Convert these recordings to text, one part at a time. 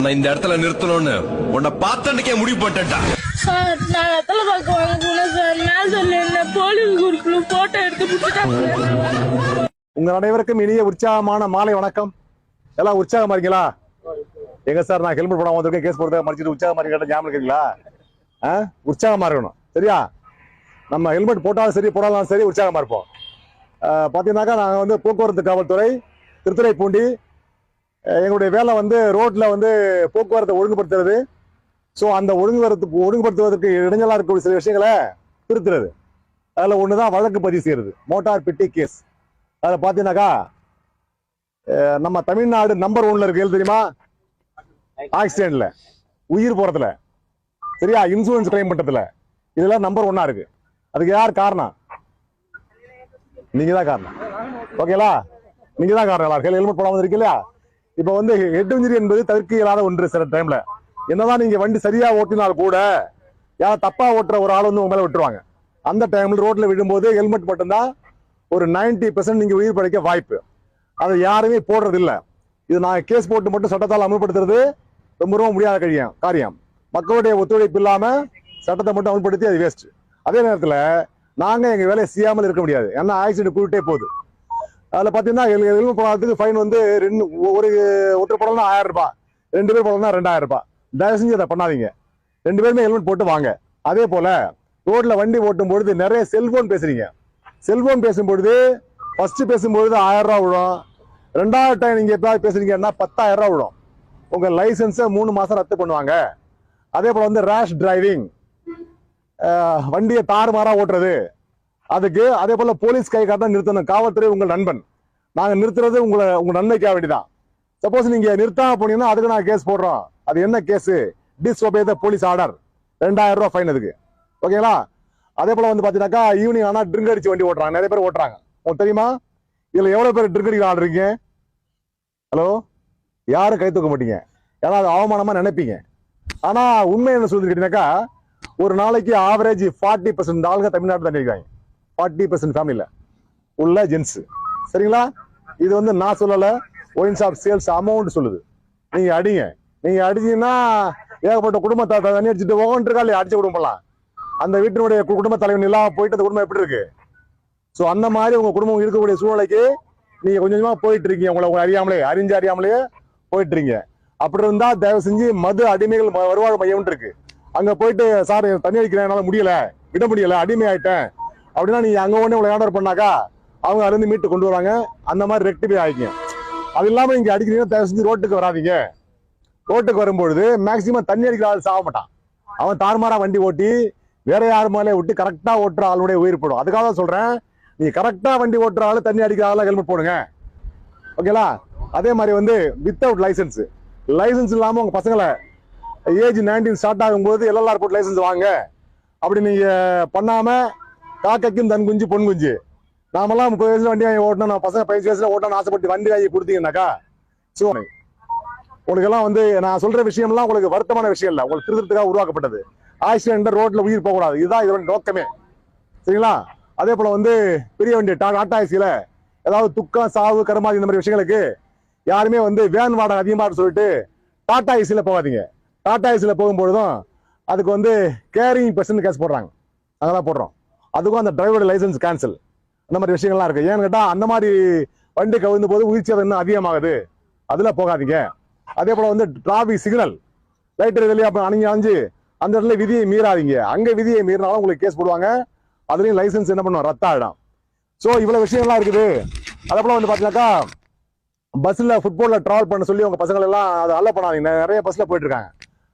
நான் இந்த இடத்துல நிறுத்தணும்னு உன்னை பார்த்தன்னைக்கே முடிவு பண்ணிட்டேன்டா. சார் நான் வெத்தலை பார்க்க வாங்க போனேன் சார். நான் சொல்ல போலீஸ் குரூப்ல போட்டோ எடுத்து கொடுத்துட்டாங்க உங்கள் அனைவருக்கும் இனிய உற்சாகமான மாலை வணக்கம். எல்லாம் உற்சாகமா இருக்கீங்களா? எங்க சார் நான் ஹெல்மெட் போடாம வந்திருக்கேன் கேஸ் போடுறத மறைச்சிட்டு உற்சாகமா இருக்கீங்க ஞாபகம் இருக்கீங்களா? ஆ? உற்சாகமா இருக்கணும். சரியா? நம்ம ஹெல்மெட் போட்டாலும் சரி போடாலும் சரி உற்சாகமா இருப்போம். பார்த்தீங்கன்னாக்கா நாங்கள் வந்து போக்குவரத்து காவல்துறை திருத்துறைப்பூண்டி எங்களுடைய வேலை வந்து ரோட்ல வந்து போக்குவரத்தை ஒழுங்குபடுத்துறது. ஸோ அந்த ஒழுங்குவரத்துக்கு ஒழுங்குபடுத்துவதற்கு இடைஞ்சலாக இருக்கக்கூடிய சில விஷயங்களை திருத்துறது. அதில் ஒன்று தான் வழக்கு பதிவு செய்யறது. மோட்டார் பெட்டி கேஸ். அதில் பார்த்தீங்கன்னாக்கா நம்ம தமிழ்நாடு நம்பர் ஒன்ல இருக்கு தெரியுமா? ஆக்சிடென்ட்ல. உயிர் போறதுல. சரியா? இன்சூரன்ஸ் கிளைம் பண்றதுல. இதெல்லாம் நம்பர் ஒன்னா இருக்கு. அதுக்கு யார் காரணம்? நீங்க தான் காரணம். ஓகேலா நீங்க தான் காரணம் ஹெல்மெட் ஹெல்மெட் இருக்கு இல்லையா இப்போ வந்து ஹெட் இன்ஜுரி என்பது தவிர்க்க இயலாத ஒன்று சில டைம்ல என்னதான் நீங்க வண்டி சரியா ஓட்டினால் கூட யார் தப்பா ஓட்டுற ஒரு ஆள் வந்து உங்க மேல விட்டுருவாங்க. அந்த டைம்ல ரோட்ல விழும்போது ஹெல்மெட் மட்டும்தான் ஒரு 90% பெர்சன்ட் நீங்க உயிர் படைக்க வாய்ப்பு. அதை யாருமே போடுறது இல்ல இது நான் கேஸ் போட்டு மட்டும் சட்டத்தால் அமல்படுத்துறது ரொம்ப ரொம்ப முடியாத கழியம் காரியம். மக்களுடைய ஒத்துழைப்பு இல்லாம சட்டத்தை மட்டும் அமல்படுத்தி அது வேஸ்ட் அதே நேரத்துல நாங்க எங்க வேலையை செய்யாமல் இருக்க முடியாது. ஏன்னா ஆக்சிடென்ட் கூட்டே போகுது. அதில் பார்த்தீங்கன்னா எலும்பு போடாததுக்கு ஃபைன் வந்து ரெண்டு ஒரு ஒருத்தர் படம்னா ஆயிரம் ரூபாய் ரெண்டு பேர் படம்னா ரெண்டாயிரம் ரூபாய் தயவு செஞ்சு அதை பண்ணாதீங்க. ரெண்டு பேருமே ஹெல்மெட் போட்டு வாங்க. அதே போல ரோட்ல வண்டி ஓட்டும் பொழுது நிறைய செல்போன் பேசுறீங்க. செல்போன் பேசும்பொழுது ஃபர்ஸ்ட் பேசும்பொழுது ஆயிரம் ரூபா விழும். ரெண்டாவது டைம் நீங்க எப்பயாவது பேசுறீங்கன்னா பத்தாயிரம் ரூபா விழும். உங்க லைசன்ஸை மூணு மாசம் ரத்து பண்ணுவாங்க. அதே போல வந்து ரேஷ் டிரைவிங் வண்டியை தாறுமாறா ஓட்டுறது. அதுக்கு அதே போல போலீஸ் கை காட்ட நிறுத்தணும். காவல்துறை உங்கள் நண்பன். நாங்க நிறுத்துறது உங்களை உங்க நன்மைக்காக வேண்டிதான். சப்போஸ் நீங்க நிறுத்தாம போனீங்கன்னா அதுக்கு நான் கேஸ் போடுறோம். அது என்ன case disobey the police order ரெண்டாயிரம் ரூபாய் ஃபைன் அதுக்கு. ஓகேங்களா அதே போல வந்து பாத்தீங்கன்னாக்கா ஈவினிங் ஆனா ட்ரிங்க் அடிச்சு வண்டி ஓட்டுறாங்க. நிறைய பேர் ஓட்டுறாங்க. உங்களுக்கு தெரியுமா? இதுல எவ்வளவு பேர் ட்ரிங்க் அடிக்கிற ஆர்டர் இருக்கீங்க? ஹலோ யாரும் கை தூக்க மாட்டீங்க. ஏன்னா அது அவமானமா நினைப்பீங்க. ஆனா உண்மை என்ன சொல்லுன்னு கேட்டீங்கன்னாக்கா ஒரு நாளைக்கு ஆவரேஜ் ஃபார்ட்டி பர்சன்ட் ஆளுங்க தமிழ்நாட்டில் தண்ணி அடிக்கிறாங்க ஃபார்ட்டி பர்சன்ட் ஃபேமிலியில் உள்ள ஜென்ஸ் சரிங்களா? இது வந்து நான் சொல்லலை. ஒயின் ஷாப் சேல்ஸ் அமௌண்ட் சொல்லுது. நீங்கள் அடிங்க. நீங்கள் அடிச்சீங்கன்னா ஏகப்பட்ட குடும்பத்தை தண்ணி அடிச்சுட்டு ஓகன் இருக்கா இல்லையா? அடிச்ச குடும்பம்லாம். அந்த வீட்டினுடைய குடும்ப தலைவன் இல்லாம போயிட்டு அந்த குடும்பம் எப்படி இருக்கு? ஸோ அந்த மாதிரி உங்கள் குடும்பம் இருக்கக்கூடிய சூழ்நிலைக்கு நீங்கள் கொஞ்சம் கொஞ்சமாக போயிட்டு இருக்கீங்க உங்களை உங்களை அறியாமலே அறிஞ்சு அறியாமலே போயிட்டு இருக்கீங்க அப்படி இருந்தால் தயவு செஞ்சு மது அடிமைகள் ம- வருவாழ் மையம் இருக்கு. அங்கே போயிட்டு சார் தண்ணி அடிக்கிறேன் என்னால் முடியலை. விட முடியல. அடிமை ஆயிட்டேன் அப்படின்னா நீங்கள் அங்கே உடனே உங்களை ஆர்டர் பண்ணாக்கா அவங்க அதுலேருந்து மீட்டு கொண்டு வராங்க அந்த மாதிரி ரெக்டிஃபை ஆகிங்க அது இல்லாமல் இங்கே அடிக்கிறீங்கன்னா தயவு செஞ்சு ரோட்டுக்கு வராதீங்க. ரோட்டுக்கு வரும்பொழுது மேக்சிமம் தண்ணி அடிக்கிற ஆள் சாக மாட்டான். அவன் தாறுமாறா வண்டி ஓட்டி வேற யார் மேலே விட்டு கரெக்டாக ஓட்டுற ஆளுடைய உயிர் போடும். அதுக்காக தான் சொல்கிறேன் நீ கரெக்டாக வண்டி ஓட்டுற ஆள் தண்ணி அடிக்கிற ஆளாக ஹெல்மெட் போடுங்க. ஓகேலா அதே மாதிரி வந்து வித்தவுட் லைசன்ஸ் லைசன்ஸ் இல்லாமல் உங்கள் பசங்களை ஏஜ் நைன்டீன் ஸ்டார்ட் ஆகும்போது எல்எல்ஆர் போட்டு லைசன்ஸ் வாங்க. அப்படி நீங்கள் பண்ணாமல் காக்கைக்கும் தன் குஞ்சு பொன் குஞ்சு. நாமெல்லாம் முப்பது வயசுல வண்டி வாங்கி ஓட்டணும். நான் பசங்க பதினஞ்சு வயசுல ஓட்டணும் ஆசைப்பட்டு வண்டி வாங்கி கொடுத்தீங்கன்னாக்கா ஸோ உங்களுக்கெல்லாம் வந்து நான் சொல்ற விஷயம்லாம் உங்களுக்கு வருத்தமான விஷயம் இல்லை. உங்களுக்கு திருத்தத்துக்காக உருவாக்கப்பட்டது. ஆக்சிடென்ட் ரோட்ல உயிர் போகக்கூடாது. இதுதான் இதோட நோக்கமே. சரிங்களா? அதே போல வந்து பெரிய வண்டி டா- ஏசியில ஏதாவது துக்கம் சாவு கருமாதி இந்த மாதிரி விஷயங்களுக்கு யாருமே வந்து வேன் வாடகை அதிகமாக சொல்லிட்டு டாடா ஏசியில போகாதீங்க. டாட்டா ஏசியில போகும்பொழுதும் அதுக்கு வந்து கேரிங் பர்சன்ட் கேஸ் போடுறாங்க. அதெல்லாம் போடுறோம். அதுக்கும் அந்த டிரைவரோட லைசன்ஸ் கேன்சல் அந்த மாதிரி விஷயங்கள்லாம் இருக்கு. ஏன்னு கேட்டால் அந்த மாதிரி வண்டி கவிழ்ந்த போது உயிர் இன்னும் அதிகமாகுது. அதில் போகாதீங்க. அதே போல் வந்து டிராஃபிக் சிக்னல் லைட் வெளியே அப்போ அணிஞ்சு அணிஞ்சு அந்த இடத்துல விதியை மீறாதீங்க. அங்கே விதியை மீறினாலும் உங்களுக்கு கேஸ் போடுவாங்க. அதுலேயும் லைசன்ஸ் என்ன பண்ணுவோம் ரத்தாயிடும் ஸோ இவ்வளோ விஷயங்கள்லாம் இருக்குது. அதே போல் வந்து பார்த்தீங்கன்னாக்கா பஸ்ஸில் ஃபுட்பாலில் ட்ராவல் பண்ண சொல்லி உங்கள் பசங்கள் எல்லாம் அதை அல்ல பண்ணாதீங்க. நிறைய பஸ்ஸில் போயிட்டுருக்காங்க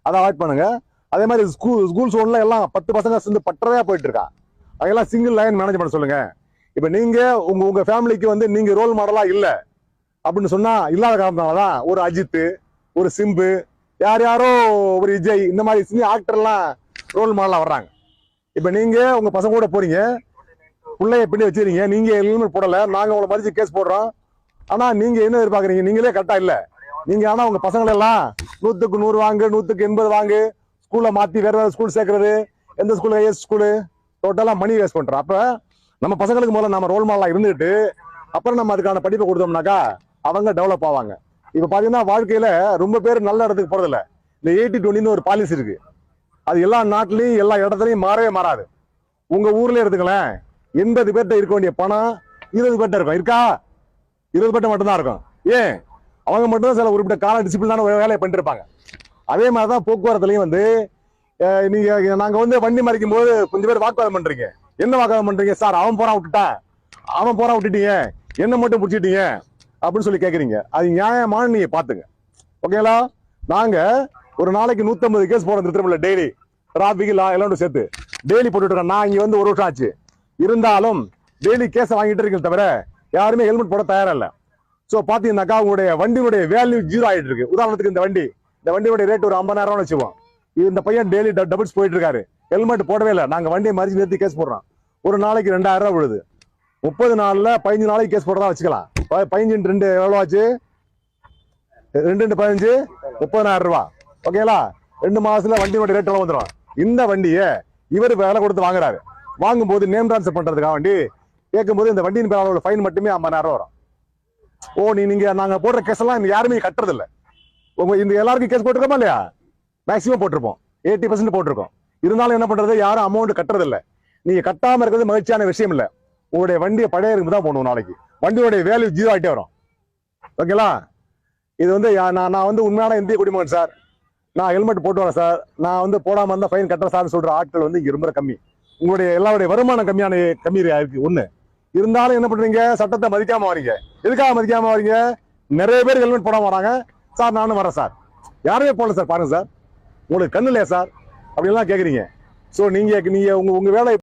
அதை அவாய்ட் பண்ணுங்கள் அதே மாதிரி ஸ்கூல் ஸ்கூல் சோனில் எல்லாம் பத்து பசங்க சேர்ந்து பட்டறையாக போயிட்டுருக்காங்க அதெல்லாம் சிங்கிள் லைன் மேனேஜ் பண்ண சொல்லுங்க. இப்ப நீங்க உங்க உங்க ஃபேமிலிக்கு வந்து நீங்க ரோல் மாடலா இல்ல. அப்படின்னு சொன்னா இல்லாத காரணத்தினாலதான் ஒரு அஜித் ஒரு சிம்பு யார் யாரோ ஒரு விஜய் இந்த மாதிரி சின்ன ஆக்டர்லாம் ரோல் மாடலா வர்றாங்க. இப்ப நீங்க உங்க பசங்க கூட போறீங்க. பிள்ளைய பின்னி வச்சிருக்கீங்க நீங்க ஹெல்மெட் போடல. நாங்க உங்களை மதிச்சு கேஸ் போடுறோம். ஆனா நீங்க என்ன எதிர்பார்க்கறீங்க? நீங்களே கரெக்டா இல்ல. நீங்க ஆனா உங்க பசங்களை எல்லாம் நூத்துக்கு நூறு வாங்கு நூத்துக்கு எண்பது வாங்கு ஸ்கூல்ல மாத்தி வேற வேற ஸ்கூல் சேர்க்கறது. எந்த ஸ்கூலு ஐஎஸ் ஸ்கூலு டோட்டலாக மணி வேஸ்ட் பண்ணுறோம் அப்போ நம்ம பசங்களுக்கு முதல்ல நம்ம ரோல் மாடலாக இருந்துட்டு அப்புறம் நம்ம அதுக்கான படிப்பை கொடுத்தோம்னாக்கா அவங்க டெவலப் ஆவாங்க. இப்போ பார்த்தீங்கன்னா வாழ்க்கையில் ரொம்ப பேர் நல்ல இடத்துக்கு போகிறதில்ல இந்த எயிட்டி டுவெண்ட்டின்னு ஒரு பாலிசி இருக்குது அது எல்லா நாட்டிலையும் எல்லா இடத்துலையும் மாறவே மாறாது. உங்கள் ஊரில் எடுத்துங்களேன் எண்பது பேர்ட்ட இருக்க வேண்டிய பணம் இருபது பேர்ட்ட இருக்கும். இருக்கா? இருபது பேர்ட்ட மட்டும்தான் இருக்கும். ஏன்? அவங்க மட்டும்தான் சில குறிப்பிட்ட கால டிசிப்ளினான வேலையை பண்ணிட்டு இருப்பாங்க. அதே மாதிரி தான் போக்குவரத்துலையும் வந்து நீங்க நாங்க வந்து வண்டி மறைக்கும் போது கொஞ்சம் பேர் வாக்குவாதம் பண்றீங்க. என்ன வாக்குவாதம் பண்றீங்க? சார் அவன் போறான் விட்டுட்டான் அவன் போறான் விட்டுட்டீங்க. என்ன மட்டும் பிடிச்சிட்டீங்க? அப்படின்னு சொல்லி கேக்குறீங்க. அது நியாயமான நீங்க பாத்துங்க. ஓகேங்களா? நாங்க ஒரு நாளைக்கு 150 கேஸ் போறோம் திருத்தமில்ல டெய்லி. டிராபிக் லா எல்லாம் சேர்த்து. டெய்லி போட்டுட்டு நான் இங்க வந்து ஒரு வருஷம் ஆச்சு. இருந்தாலும் டெய்லி கேஸ் வாங்கிட்டு இருக்கேன் தவிர யாருமே ஹெல்மெட் போட தயாரா இல்ல சோ பாத்தீங்கன்னாக்கா உங்களுடைய வண்டியுடைய வேல்யூ ஜீரோ ஆயிட்டு இருக்கு. உதாரணத்துக்கு இந்த வண்டி. இந்த வண்டியோட ரேட் ஒரு 50000 ரூபாய் வச்சுப்போம் இந்த பையன் டெய்லி டபுள்ஸ் போயிட்டு இருக்காரு ஹெல்மெட் போடவே இல்லை. நாங்க வண்டியை மறிச்சு நிறுத்தி கேஸ் போடுறோம். ஒரு நாளைக்கு ரெண்டாயிரம் ரூபாய் விழுது. முப்பது நாள்ல பதினஞ்சு நாளைக்கு கேஸ் போடுறதா வச்சுக்கலாம். பதினஞ்சு ரெண்டு எவ்வளவு ஆச்சு? ரெண்டு ரெண்டு பதினஞ்சு முப்பதாயிரம் ரூபா ஓகேங்களா ரெண்டு மாசத்துல வண்டியோட ரேட் எல்லாம் வந்துடும் இந்த வண்டியை இவர் விலை கொடுத்து வாங்குறாரு. வாங்கும்போது நேம் ட்ரான்ஸ்ஃபர் பண்றதுக்காக வண்டி கேட்கும்போது இந்த வண்டியின் பேரால உள்ள ஃபைன் மட்டுமே ஐம்பதாயிரம் வரும். ஓ நீ நீங்க நாங்க போடுற கேஸ் எல்லாம் யாருமே கட்டுறதில்ல. உங்க இந்த எல்லாருக்கும் கேஸ் போட்டுருக்கோமா இல்லையா? மேக்ஸிமம் போட்டிருப்போம். எயிட்டி பர்சன்ட் போட்டிருக்கோம். இருந்தாலும் என்ன பண்றது? யாரும் அமௌண்ட் கட்டுறதில்லை. நீங்க கட்டாம இருக்கிறது மகிழ்ச்சியான விஷயம் இல்ல. உங்களுடைய வண்டியை பழைய இருக்கு தான் போகணும் நாளைக்கு. வண்டியோடைய வேல்யூ ஜீரோ ஆகிட்டே வரும். ஓகேங்களா இது வந்து நான் நான் வந்து உண்மையான இந்திய குடிமகன் சார். நான் ஹெல்மெட் போட்டு வரேன் சார். நான் வந்து போடாம இருந்தா ஃபைன் கட்டுறேன் சார் சொல்ற ஆட்கள் வந்து இங்க ரொம்ப கம்மி. உங்களுடைய எல்லாருடைய வருமானம் கம்மியான கம்மி இருக்கு ஒண்ணு. இருந்தாலும் என்ன பண்றீங்க? சட்டத்தை மதிக்காம வரீங்க. எதுக்காக மதிக்காம வரீங்க? நிறைய பேர் ஹெல்மெட் போடாம வராங்க. சார் நானும் வரேன் சார். யாருமே போடல சார் பாருங்க சார். உங்களுக்கு கண்ணு இல்லையா சார்? அப்படின்லாம் கேட்குறீங்க சோ நீங்க நீங்க உங்க உங்க வேலை